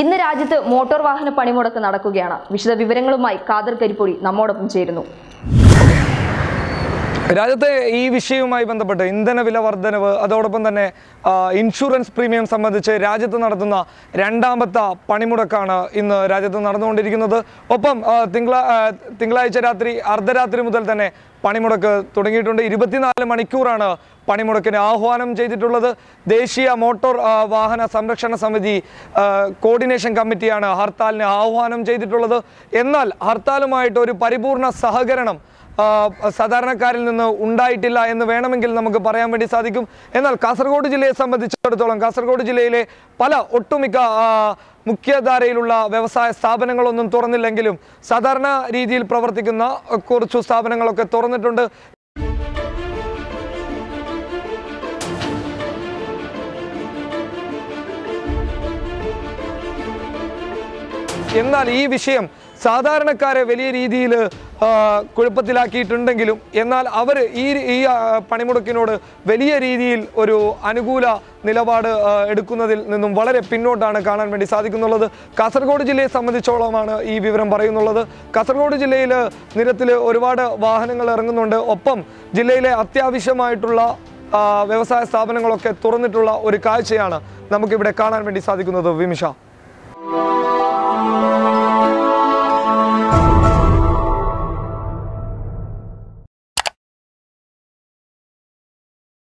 ഇന്ന് രാജ്യത്ത് മോട്ടോർ വാഹന പണിമുടക്ക് നടക്കുകയാണ്. വിശദ വിവരങ്ങളുമായി കാദർ കരിപ്പൊടി നമ്മോടൊപ്പം ചേരുന്നു. രാജ്യത്തെ ഈ വിഷയവുമായി ബന്ധപ്പെട്ട് ഇന്ധന വില വർധനവ് അതോടൊപ്പം തന്നെ ഇൻഷുറൻസ് പ്രീമിയം സംബന്ധിച്ച് രാജ്യത്ത് നടത്തുന്ന രണ്ടാമത്തെ പണിമുടക്കാണ് ഇന്ന് രാജ്യത്ത് നടന്നുകൊണ്ടിരിക്കുന്നത്. ഒപ്പം തിങ്കള തിങ്കളാഴ്ച രാത്രി അർദ്ധരാത്രി മുതൽ തന്നെ പണിമുടക്ക് തുടങ്ങിയിട്ടുണ്ട്. ഇരുപത്തിനാല് മണിക്കൂറാണ് പണിമുടക്കിന് ആഹ്വാനം ചെയ്തിട്ടുള്ളത്. ദേശീയ മോട്ടോർ വാഹന സംരക്ഷണ സമിതി കോർഡിനേഷൻ കമ്മിറ്റിയാണ് ഹർത്താലിന് ആഹ്വാനം ചെയ്തിട്ടുള്ളത്. എന്നാൽ ഹർത്താലുമായിട്ട് ഒരു പരിപൂർണ സഹകരണം സാധാരണക്കാരിൽ നിന്ന് ഉണ്ടായിട്ടില്ല എന്ന് വേണമെങ്കിൽ നമുക്ക് പറയാൻ വേണ്ടി സാധിക്കും. എന്നാൽ കാസർഗോഡ് ജില്ലയെ സംബന്ധിച്ചിടത്തോളം കാസർഗോഡ് ജില്ലയിലെ പല ഒട്ടുമിക്ക മുഖ്യധാരയിലുള്ള വ്യവസായ സ്ഥാപനങ്ങളൊന്നും തുറന്നില്ലെങ്കിലും സാധാരണ രീതിയിൽ പ്രവർത്തിക്കുന്ന കുറച്ചു സ്ഥാപനങ്ങളൊക്കെ തുറന്നിട്ടുണ്ട്. എന്നാൽ ഈ വിഷയം സാധാരണക്കാരെ വലിയ രീതിയിൽ കുഴപ്പത്തിലാക്കിയിട്ടുണ്ടെങ്കിലും എന്നാൽ അവർ ഈ ഈ പണിമുടക്കിനോട് വലിയ രീതിയിൽ ഒരു അനുകൂല നിലപാട് എടുക്കുന്നതിൽ നിന്നും വളരെ പിന്നോട്ടാണ് കാണാൻ വേണ്ടി സാധിക്കുന്നുള്ളത്. കാസർഗോഡ് ജില്ലയെ സംബന്ധിച്ചോളമാണ് ഈ വിവരം പറയുന്നുള്ളത്. കാസർഗോഡ് ജില്ലയിൽ നിരത്തിൽ ഒരുപാട് വാഹനങ്ങൾ ഇറങ്ങുന്നുണ്ട്. ഒപ്പം ജില്ലയിലെ അത്യാവശ്യമായിട്ടുള്ള വ്യവസായ സ്ഥാപനങ്ങളൊക്കെ തുറന്നിട്ടുള്ള ഒരു കാഴ്ചയാണ് നമുക്കിവിടെ കാണാൻ വേണ്ടി സാധിക്കുന്നത്. വിമിഷ.